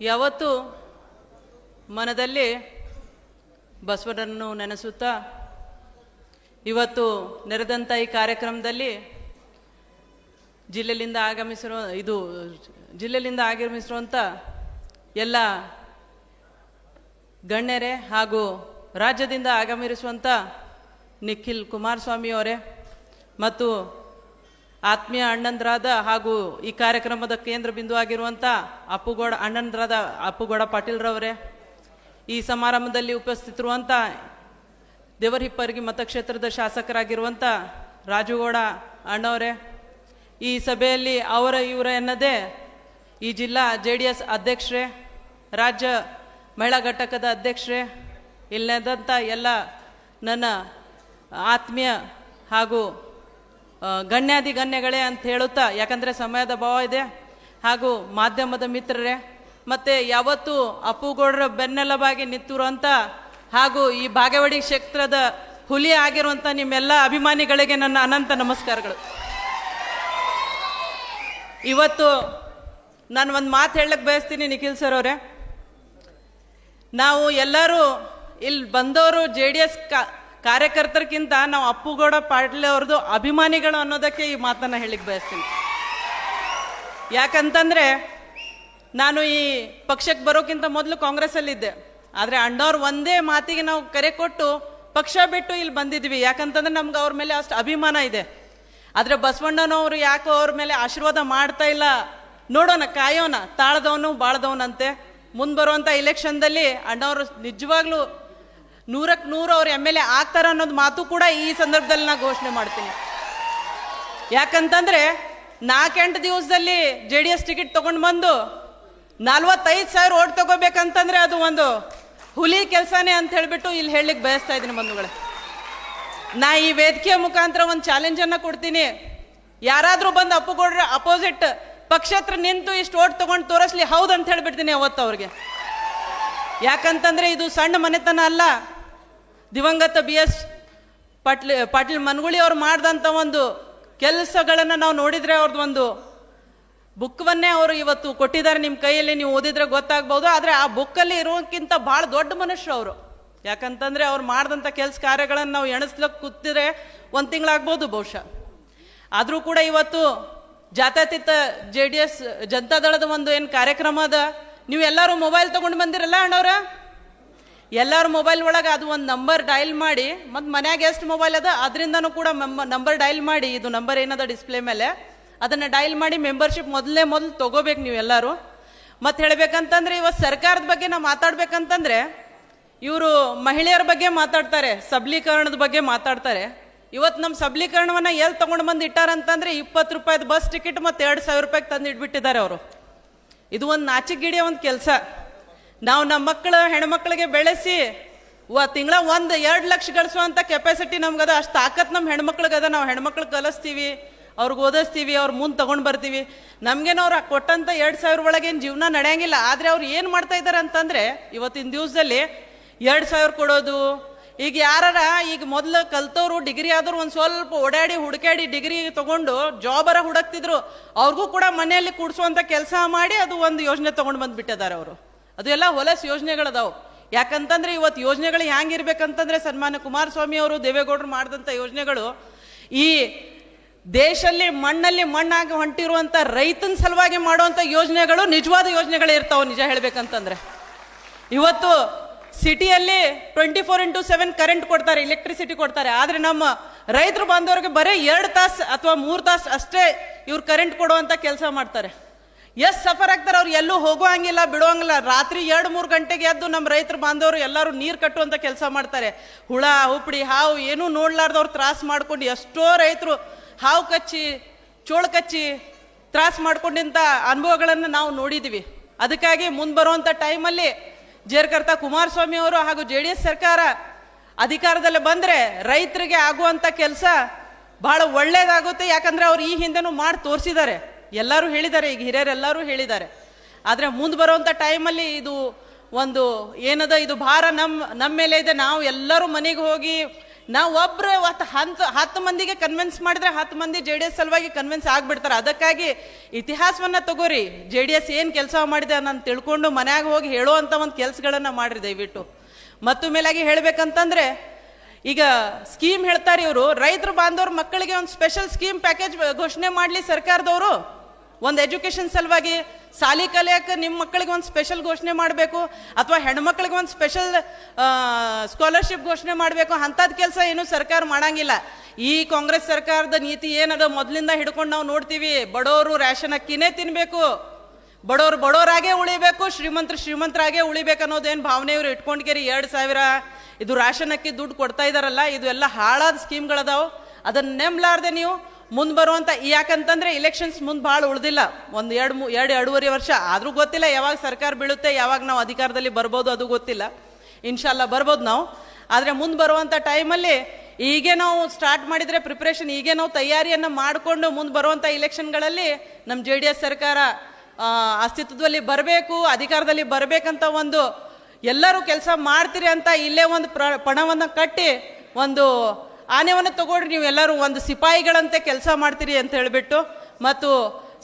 ಯಾವತ್ತು ಮನದಲ್ಲಿ ಬಸವನನ್ನು ನೆನೆಸುತ್ತಾ, ಇವತ್ತು ನೆರೆದಂಥ ಈ ಕಾರ್ಯಕ್ರಮದಲ್ಲಿ ಜಿಲ್ಲೆಯಿಂದ ಆಗಮಿಸಿರೋ, ಇದು ಜಿಲ್ಲೆಯಿಂದ ಆಗಮಿಸಿರುವಂಥ ಎಲ್ಲ ಗಣ್ಯರೇ ಹಾಗೂ ರಾಜ್ಯದಿಂದ ಆಗಮಿಸುವಂಥ ನಿಖಿಲ್ ಕುಮಾರಸ್ವಾಮಿ ಅವರೇ ಮತ್ತು ಆತ್ಮೀಯ ಅಣ್ಣಂದ್ರಾದ ಹಾಗೂ ಈ ಕಾರ್ಯಕ್ರಮದ ಕೇಂದ್ರ ಬಿಂದು ಆಗಿರುವಂಥ ಅಪ್ಪುಗೌಡ ಅಣ್ಣಂದ್ರಾದ ಅಪ್ಪುಗೌಡ ಪಾಟೀಲ್ರವರೇ, ಈ ಸಮಾರಂಭದಲ್ಲಿ ಉಪಸ್ಥಿತಿರುವಂಥ ದೇವರಹಿಪ್ಪರ್ಗಿ ಮತಕ್ಷೇತ್ರದ ಶಾಸಕರಾಗಿರುವಂಥ ರಾಜುಗೌಡ ಅಣ್ಣವರೇ, ಈ ಸಭೆಯಲ್ಲಿ ಅವರ ಇವರ ಎನ್ನದೇ ಈ ಜಿಲ್ಲಾ ಜೆ ಡಿ ಎಸ್ ಅಧ್ಯಕ್ಷರೇ, ರಾಜ್ಯ ಮಹಿಳಾ ಘಟಕದ ಅಧ್ಯಕ್ಷರೇ ಇಲ್ಲದಂಥ ಎಲ್ಲ ನನ್ನ ಆತ್ಮೀಯ ಹಾಗೂ ಆ, ಗಣ್ಯಾದಿ ಗಣ್ಯಗಳೇ ಅಂತ ಹೇಳುತ್ತಾ ಯಾಕಂದರೆ ಸಮಯದ ಭಾವ ಇದೆ. ಹಾಗೂ ಮಾಧ್ಯಮದ ಮಿತ್ರರೇ ಮತ್ತು ಯಾವತ್ತು ಅಪ್ಪುಗೌಡರ ಬೆನ್ನೆಲಬಾಗಿ ನಿಂತಿರುವಂಥ ಹಾಗೂ ಈ ಬಾಗೇವಾಡಿ ಕ್ಷೇತ್ರದ ಹುಲಿ ಆಗಿರುವಂಥ ನಿಮ್ಮೆಲ್ಲ ಅಭಿಮಾನಿಗಳಿಗೆ ನನ್ನ ಅನಂತ ನಮಸ್ಕಾರಗಳು. ಇವತ್ತು ನಾನು ಒಂದು ಮಾತು ಹೇಳಕ್ಕೆ ಬಯಸ್ತೀನಿ ನಿಖಿಲ್ ಸರ್ ಅವರೇ. ನಾವು ಎಲ್ಲರೂ ಇಲ್ಲಿ ಬಂದವರು ಜೆ ಡಿ ಎಸ್ ಕಾರ್ಯಕರ್ತರಿಗಿಂತ ನಾವು ಅಪ್ಪುಗೌಡ ಪಾಟೀಲ್ ಅವ್ರದ್ದು ಅಭಿಮಾನಿಗಳು ಅನ್ನೋದಕ್ಕೆ ಈ ಮಾತನ್ನ ಹೇಳಿಕ್ ಬಯಸ್ತೀನಿ. ಯಾಕಂತಂದ್ರೆ ನಾನು ಈ ಪಕ್ಷಕ್ಕೆ ಬರೋಕ್ಕಿಂತ ಮೊದಲು ಕಾಂಗ್ರೆಸ್ಸಲ್ಲಿದ್ದೆ. ಆದರೆ ಅಣ್ಣವ್ರು ಒಂದೇ ಮಾತಿಗೆ ನಾವು ಕರೆ ಕೊಟ್ಟು ಪಕ್ಷ ಬಿಟ್ಟು ಇಲ್ಲಿ ಬಂದಿದ್ವಿ. ಯಾಕಂತಂದ್ರೆ ನಮ್ಗೆ ಅವ್ರ ಮೇಲೆ ಅಷ್ಟು ಅಭಿಮಾನ ಇದೆ. ಆದರೆ ಬಸವಣ್ಣನವರು ಯಾಕೋ ಅವ್ರ ಮೇಲೆ ಆಶೀರ್ವಾದ ಮಾಡ್ತಾ ಇಲ್ಲ. ನೋಡೋಣ, ಕಾಯೋಣ. ತಾಳ್ದವನು, ಬಾಳ್ದವನಂತೆ. ಮುಂದೆ ಬರುವಂಥ ಇಲೆಕ್ಷನ್ದಲ್ಲಿ ಅಣ್ಣವರು ನಿಜವಾಗ್ಲೂ ನೂರಕ್ಕೆ ನೂರು ಅವ್ರು ಎಂ ಎಲ್ ಎ ಆಗ್ತಾರ ಅನ್ನೋದು ಮಾತು ಕೂಡ ಈ ಸಂದರ್ಭದಲ್ಲಿ ನಾ ಘೋಷಣೆ ಮಾಡ್ತೀನಿ. ಯಾಕಂತಂದ್ರೆ ನಾಲ್ಕೆಂಟು ದಿವಸದಲ್ಲಿ ಜೆ ಡಿ ಎಸ್ ಟಿಕೆಟ್ ತಗೊಂಡು ಬಂದು ನಲ್ವತ್ತೈದು ಸಾವಿರ ಓಟ್ ತಗೋಬೇಕಂತಂದ್ರೆ ಅದು ಒಂದು ಹುಲಿ ಕೆಲಸನೇ ಅಂತ ಹೇಳಿಬಿಟ್ಟು ಇಲ್ಲಿ ಹೇಳಲಿಕ್ಕೆ ಬಯಸ್ತಾ ಇದ್ದೀನಿ ಬಂಧುಗಳೇ. ನಾ ಈ ವೇದಿಕೆಯ ಮುಖಾಂತರ ಒಂದು ಚಾಲೆಂಜನ್ನು ಕೊಡ್ತೀನಿ. ಯಾರಾದರೂ ಬಂದು ಅಪ್ಪುಗೌಡ್ರ ಅಪೋಸಿಟ್ ಪಕ್ಷ ಹತ್ರ ನಿಂತು ಇಷ್ಟು ಓಟ್ ತಗೊಂಡು ತೋರಿಸ್ಲಿ ಹೌದು ಅಂತ ಹೇಳಿಬಿಡ್ತೀನಿ ಅವತ್ತು ಅವ್ರಿಗೆ. ಯಾಕಂತಂದ್ರೆ ಇದು ಸಣ್ಣ ಮನೆತನ ಅಲ್ಲ. ದಿವಂಗತ ಬಿ ಎಸ್ ಪಾಟ್ಲಿ, ಪಾಟೀಲ್ ಮನಗುಳಿ ಅವ್ರು ಮಾಡಿದಂಥ ಒಂದು ಕೆಲಸಗಳನ್ನು ನಾವು ನೋಡಿದರೆ ಅವ್ರದ್ದು ಒಂದು ಬುಕ್ವನ್ನೇ ಅವರು ಇವತ್ತು ಕೊಟ್ಟಿದ್ದಾರೆ ನಿಮ್ಮ ಕೈಯಲ್ಲಿ, ನೀವು ಓದಿದರೆ ಗೊತ್ತಾಗ್ಬೋದು, ಆದರೆ ಆ ಬುಕ್ಕಲ್ಲಿ ಇರೋಕ್ಕಿಂತ ಭಾಳ ದೊಡ್ಡ ಮನುಷ್ಯ ಅವರು. ಯಾಕಂತಂದರೆ ಅವ್ರು ಮಾಡಿದಂಥ ಕೆಲಸ ಕಾರ್ಯಗಳನ್ನು ನಾವು ಎಣಿಸ್ಲಕ್ಕೆ ಕೂತಿದ್ರೆ ಒಂದು ತಿಂಗಳಾಗ್ಬೋದು ಬಹುಶಃ. ಆದರೂ ಕೂಡ ಇವತ್ತು ಜಾತ್ಯತೀತ ಜೆ ಡಿ ಎಸ್, ಜನತಾದಳದ ಒಂದು ಏನು ಕಾರ್ಯಕ್ರಮ ಅದ? ನೀವು ಎಲ್ಲರೂ ಮೊಬೈಲ್ ತೊಗೊಂಡು ಬಂದಿರಲ್ಲ ಅಣ್ಣವ್ರ? ಎಲ್ಲರ ಮೊಬೈಲ್ ಒಳಗೆ ಅದು ಒಂದು ನಂಬರ್ ಡಯಲ್ ಮಾಡಿ, ಮತ್ತು ಮನ್ಯಾಗ ಎಷ್ಟು ಮೊಬೈಲ್ ಅದ, ಅದರಿಂದನೂ ಕೂಡ ನಂಬರ್ ಡಯಲ್ ಮಾಡಿ, ಇದು ನಂಬರ್ ಏನದ ಡಿಸ್ಪ್ಲೇ ಮೇಲೆ, ಅದನ್ನು ಡಯಲ್ ಮಾಡಿ ಮೆಂಬರ್ಶಿಪ್ ಮೊದಲೇ ಮೊದಲು ತಗೋಬೇಕು ನೀವು ಎಲ್ಲರೂ. ಮತ್ತು ಹೇಳಬೇಕಂತಂದ್ರೆ ಇವತ್ತು ಸರ್ಕಾರದ ಬಗ್ಗೆ ನಾವು ಮಾತಾಡ್ಬೇಕಂತಂದ್ರೆ, ಇವರು ಮಹಿಳೆಯರ ಬಗ್ಗೆ ಮಾತಾಡ್ತಾರೆ, ಸಬಲೀಕರಣದ ಬಗ್ಗೆ ಮಾತಾಡ್ತಾರೆ. ಇವತ್ತು ನಮ್ಮ ಸಬಲೀಕರಣವನ್ನ ಎಲ್ಲಿ ತೊಗೊಂಡು ಬಂದು ಇಟ್ಟಾರಂತಂದ್ರೆ ಇಪ್ಪತ್ತು ರೂಪಾಯಿದ ಬಸ್ ಟಿಕೆಟ್ ಮತ್ತು ಎರಡು ಸಾವಿರ ರೂಪಾಯಿಗೆ ತಂದು ಇಟ್ಬಿಟ್ಟಿದ್ದಾರೆ ಅವರು. ಇದು ಒಂದು ನಾಚಿಗಿಡಿಯ ಒಂದು ಕೆಲಸ. ನಾವು ನಮ್ಮ ಮಕ್ಕಳು ಹೆಣ್ಮಕ್ಳಿಗೆ ಬೆಳೆಸಿ, ವ ತಿಂಗಳ ಒಂದು ಎರಡು ಲಕ್ಷ ಗಳಿಸುವಂಥ ಕೆಪಾಸಿಟಿ ನಮ್ಗದ, ಅಷ್ಟು ತಾಕತ್ ನಮ್ಮ ಹೆಣ್ಮಕ್ಳಿಗದ. ನಾವು ಹೆಣ್ಮಕ್ಳು ಕಲಿಸ್ತೀವಿ, ಅವ್ರಿಗೆ ಓದಿಸ್ತೀವಿ, ಅವ್ರು ಮುಂದೆ ತಗೊಂಡು ಬರ್ತೀವಿ. ನಮ್ಗೇನು ಅವ್ರು ಕೊಟ್ಟಂಥ ಎರಡು ಸಾವಿರ ಒಳಗೇನು ಜೀವನ ನಡೆಯಂಗಿಲ್ಲ. ಆದರೆ ಅವ್ರು ಏನು ಮಾಡ್ತಾ ಇದ್ದಾರೆ ಅಂತಂದರೆ, ಇವತ್ತಿನ ದಿವಸದಲ್ಲಿ ಎರಡು ಸಾವಿರ ಕೊಡೋದು. ಈಗ ಯಾರಾರ, ಈಗ ಮೊದಲು ಕಲ್ತವ್ರು ಡಿಗ್ರಿ ಆದರೂ ಒಂದು ಸ್ವಲ್ಪ ಓಡಾಡಿ ಹುಡುಕಾಡಿ ಡಿಗ್ರಿ ತಗೊಂಡು ಜಾಬರ ಹುಡುಕ್ತಿದ್ರು, ಅವ್ರಿಗೂ ಕೂಡ ಮನೆಯಲ್ಲಿ ಕೂಡಿಸುವಂಥ ಕೆಲಸ ಮಾಡಿ ಅದು ಒಂದು ಯೋಜನೆ ತೊಗೊಂಡು ಬಂದ್ಬಿಟ್ಟಿದ್ದಾರೆ ಅವರು. ಅದು ಎಲ್ಲ ಹೊಲಸು ಯೋಜನೆಗಳದಾವು. ಯಾಕಂತಂದ್ರೆ ಇವತ್ತು ಯೋಜನೆಗಳು ಹ್ಯಾಂಗಿರ್ಬೇಕಂತಂದ್ರೆ ಸನ್ಮಾನ್ಯ ಕುಮಾರಸ್ವಾಮಿ ಅವರು ದೇವೇಗೌಡರು ಮಾಡಿದಂಥ ಯೋಜನೆಗಳು, ಈ ದೇಶಲ್ಲಿ ಮಣ್ಣಲ್ಲಿ ಮಣ್ಣಾಗಿ ಹೊಂಟಿರುವಂಥ ರೈತನ ಸಲುವಾಗಿ ಮಾಡುವಂಥ ಯೋಜನೆಗಳು ನಿಜವಾದ ಯೋಜನೆಗಳೇ ಇರ್ತಾವೆ ನಿಜ ಹೇಳ್ಬೇಕಂತಂದ್ರೆ. ಇವತ್ತು ಸಿಟಿಯಲ್ಲಿ twenty four into seven current ಕೊಡ್ತಾರೆ ಎಲೆಕ್ಟ್ರಿಸಿಟಿ ಕೊಡ್ತಾರೆ, ಆದರೆ ನಮ್ಮ ರೈತರು ಬಂದವ್ರಿಗೆ ಬರೀ ಎರಡು ತಾಸು ಅಥವಾ ಮೂರು ತಾಸು ಅಷ್ಟೇ ಇವ್ರು ಕರೆಂಟ್ ಕೊಡುವಂಥ ಕೆಲಸ ಮಾಡ್ತಾರೆ. ಎಷ್ಟು ಸಫರ್ ಆಗ್ತಾರೆ ಅವ್ರು? ಎಲ್ಲೂ ಹೋಗುವಂಗಿಲ್ಲ ಬಿಡುವಂಗಿಲ್ಲ ರಾತ್ರಿ ಎರಡು, ಮೂರು ಗಂಟೆಗೆ ಎದ್ದು ನಮ್ಮ ರೈತರು ಬಾಂಧವರು ಎಲ್ಲರೂ ನೀರು ಕಟ್ಟುವಂಥ ಕೆಲಸ ಮಾಡ್ತಾರೆ. ಹುಳ ಹುಪ್ಪಡಿ ಹಾವು ಏನೂ ನೋಡ್ಲಾರ್ದವ್ರು ತ್ರಾಸ ಮಾಡ್ಕೊಂಡು ಎಷ್ಟೋ ರೈತರು ಹಾವು ಕಚ್ಚಿ, ಚೋಳು ಕಚ್ಚಿ ತ್ರಾಸ ಮಾಡ್ಕೊಂಡಿಂಥ ಅನುಭವಗಳನ್ನು ನಾವು ನೋಡಿದ್ದೀವಿ ಅದಕ್ಕಾಗಿ ಮುಂದೆ ಬರುವಂಥ ಟೈಮಲ್ಲಿ ಜೇರ್ಕರ್ತ ಕುಮಾರಸ್ವಾಮಿ ಅವರು ಹಾಗೂ ಜೆ ಡಿ ಎಸ್ ಸರ್ಕಾರ ಅಧಿಕಾರದಲ್ಲಿ ಬಂದರೆ ರೈತರಿಗೆ ಆಗುವಂಥ ಕೆಲಸ ಭಾಳ ಒಳ್ಳೆಯದಾಗುತ್ತೆ ಯಾಕಂದರೆ ಅವ್ರು ಈ ಹಿಂದೆನೂ ಮಾಡಿ ತೋರಿಸಿದ್ದಾರೆ. ಎಲ್ಲರೂ ಹೇಳಿದ್ದಾರೆ, ಈಗ ಹಿರಿಯರೆಲ್ಲರೂ ಹೇಳಿದ್ದಾರೆ. ಆದರೆ ಮುಂದೆ ಬರುವಂಥ ಟೈಮಲ್ಲಿ ಇದು ಒಂದು ಏನದ, ಇದು ಭಾರ ನಮ್ಮ ನಮ್ಮ ಮೇಲೆ ಇದೆ. ನಾವು ಎಲ್ಲರೂ ಮನೆಗೆ ಹೋಗಿ, ನಾವು ಒಬ್ಬರು ಹತ್ತು ಹಂತ ಹತ್ತು ಮಂದಿಗೆ ಕನ್ವಿನ್ಸ್ ಮಾಡಿದ್ರೆ ಹತ್ತು ಮಂದಿ ಜೆ ಡಿ ಎಸ್ ಸಲುವಾಗಿ ಕನ್ವಿನ್ಸ್ ಆಗಿಬಿಡ್ತಾರೆ. ಅದಕ್ಕಾಗಿ ಇತಿಹಾಸವನ್ನು ತಗೋರಿ. ಜೆ ಡಿ ಎಸ್ ಏನು ಕೆಲಸ ಮಾಡಿದೆ ನಾನು ತಿಳ್ಕೊಂಡು ಮನ್ಯಾಗ ಹೋಗಿ ಹೇಳುವಂಥ ಒಂದು ಕೆಲಸಗಳನ್ನು ಮಾಡಿರಿ ದಯವಿಟ್ಟು. ಮತ್ತು ಮೇಲಾಗಿ ಹೇಳಬೇಕಂತಂದರೆ, ಈಗ ಸ್ಕೀಮ್ ಹೇಳ್ತಾರೆ ಇವರು. ರೈತರು, ಬಾಂಧವ್ರ ಮಕ್ಕಳಿಗೆ ಒಂದು ಸ್ಪೆಷಲ್ ಸ್ಕೀಮ್ ಪ್ಯಾಕೇಜ್ ಘೋಷಣೆ ಮಾಡಲಿ ಸರ್ಕಾರದವರು. ಒಂದು ಎಜುಕೇಷನ್ ಸಲುವಾಗಿ ಸಾಲಿ ಕಲಿಯಕ್ಕೆ ನಿಮ್ಮ ಮಕ್ಕಳಿಗೆ ಒಂದು ಸ್ಪೆಷಲ್ ಘೋಷಣೆ ಮಾಡಬೇಕು, ಅಥವಾ ಹೆಣ್ಮಕ್ಳಿಗೆ ಒಂದು ಸ್ಪೆಷಲ್ ಸ್ಕಾಲರ್ಶಿಪ್ ಘೋಷಣೆ ಮಾಡಬೇಕು ಅಂಥದ್ದು ಕೆಲಸ ಏನು ಸರ್ಕಾರ ಮಾಡಂಗಿಲ್ಲ. ಈ ಕಾಂಗ್ರೆಸ್ ಸರ್ಕಾರದ ನೀತಿ ಏನದ ಮೊದಲಿಂದ ಹಿಡ್ಕೊಂಡು ನಾವು ನೋಡ್ತೀವಿ ಬಡವರು ರೇಷನ್ ಅಕ್ಕಿನೇ ತಿನ್ನಬೇಕು ಬಡವರು ಬಡವರಾಗೇ ಉಳಿಬೇಕು, ಶ್ರೀಮಂತರು ಶ್ರೀಮಂತರಾಗೇ ಉಳಿಬೇಕು ಅನ್ನೋದೇನು ಭಾವನೆ ಇವ್ರು ಇಟ್ಕೊಂಡ್ಗೇರಿ ಎರಡು ಸಾವಿರ, ಇದು ರ್ಯಾಷನ್ ಅಕ್ಕಿ ದುಡ್ಡು ಕೊಡ್ತಾ ಇದ್ದಾರಲ್ಲ ಇದು ಎಲ್ಲ ಹಾಳಾದ ಸ್ಕೀಮ್ಗಳದಾವು ಅದನ್ನ ನೆಮ್ಲಾರ್ದೆ ನೀವು ಮುಂದೆ ಬರುವಂಥ ಯಾಕಂತಂದರೆ ಇಲೆಕ್ಷನ್ಸ್ ಮುಂದೆ ಭಾಳ ಉಳಿದಿಲ್ಲ. ಒಂದು ಎರಡು ಮೂ, ಎರಡು ಎರಡೂವರೆ ವರ್ಷ. ಆದರೂ ಗೊತ್ತಿಲ್ಲ ಯಾವಾಗ ಸರ್ಕಾರ ಬೀಳುತ್ತೆ, ಯಾವಾಗ ನಾವು ಅಧಿಕಾರದಲ್ಲಿ ಬರ್ಬೋದು ಅದು ಗೊತ್ತಿಲ್ಲ. ಇನ್ಶಾಲ್ಲ ಬರ್ಬೋದು ನಾವು. ಆದರೆ ಮುಂದೆ ಬರುವಂಥ ಟೈಮಲ್ಲಿ ಈಗೇ ನಾವು ಸ್ಟಾರ್ಟ್ ಮಾಡಿದರೆ ಪ್ರಿಪ್ರೇಷನ್ ಈಗೇ ನಾವು ತಯಾರಿಯನ್ನು ಮಾಡಿಕೊಂಡು ಮುಂದೆ ಬರುವಂಥ ಇಲೆಕ್ಷನ್ಗಳಲ್ಲಿ ನಮ್ಮ ಜೆ ಡಿ ಎಸ್ ಸರ್ಕಾರ ಅಸ್ತಿತ್ವದಲ್ಲಿ ಬರಬೇಕು, ಅಧಿಕಾರದಲ್ಲಿ ಬರಬೇಕಂತ ಒಂದು ಎಲ್ಲರೂ ಕೆಲಸ ಮಾಡ್ತೀರಿ ಅಂತ ಇಲ್ಲೇ ಒಂದು ಪ್ರ, ಪಣವನ್ನು ಕಟ್ಟಿ ಒಂದು ಆನೆವನ್ನು ತಗೊಳ್ರಿ, ನೀವು ಎಲ್ಲರೂ ಒಂದು ಸಿಪಾಯಿಗಳಂತೆ ಕೆಲಸ ಮಾಡ್ತೀರಿ ಅಂತ ಹೇಳಿಬಿಟ್ಟು, ಮತ್ತು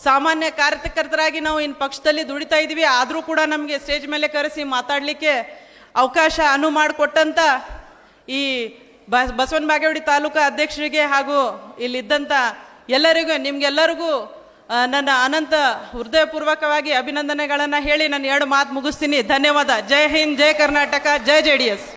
ಸಾಮಾನ್ಯ ಕಾರ್ಯಕರ್ತರಾಗಿ ನಾವು ಇನ್ನು ಪಕ್ಷದಲ್ಲಿ ದುಡಿತಾ ಇದ್ದೀವಿ, ಆದರೂ ಕೂಡ ನಮಗೆ ಸ್ಟೇಜ್ ಮೇಲೆ ಕರೆಸಿ ಮಾತಾಡಲಿಕ್ಕೆ ಅವಕಾಶ ಅನು ಮಾಡಿಕೊಟ್ಟಂಥ ಈ ಬಸ್ ಬಸವನ ಬಾಗೇವಾಡಿ ತಾಲೂಕಾ ಅಧ್ಯಕ್ಷರಿಗೆ ಹಾಗೂ ಇಲ್ಲಿದ್ದಂಥ ಎಲ್ಲರಿಗೂ, ನಿಮ್ಗೆಲ್ಲರಿಗೂ ನನ್ನ ಅನಂತ ಹೃದಯಪೂರ್ವಕವಾಗಿ ಅಭಿನಂದನೆಗಳನ್ನು ಹೇಳಿ ನಾನು ಎರಡು ಮಾತು ಮುಗಿಸ್ತೀನಿ. ಧನ್ಯವಾದ. ಜೈ ಹಿಂದ್, ಜೈ ಕರ್ನಾಟಕ, ಜೈ ಜೆ ಡಿ ಎಸ್.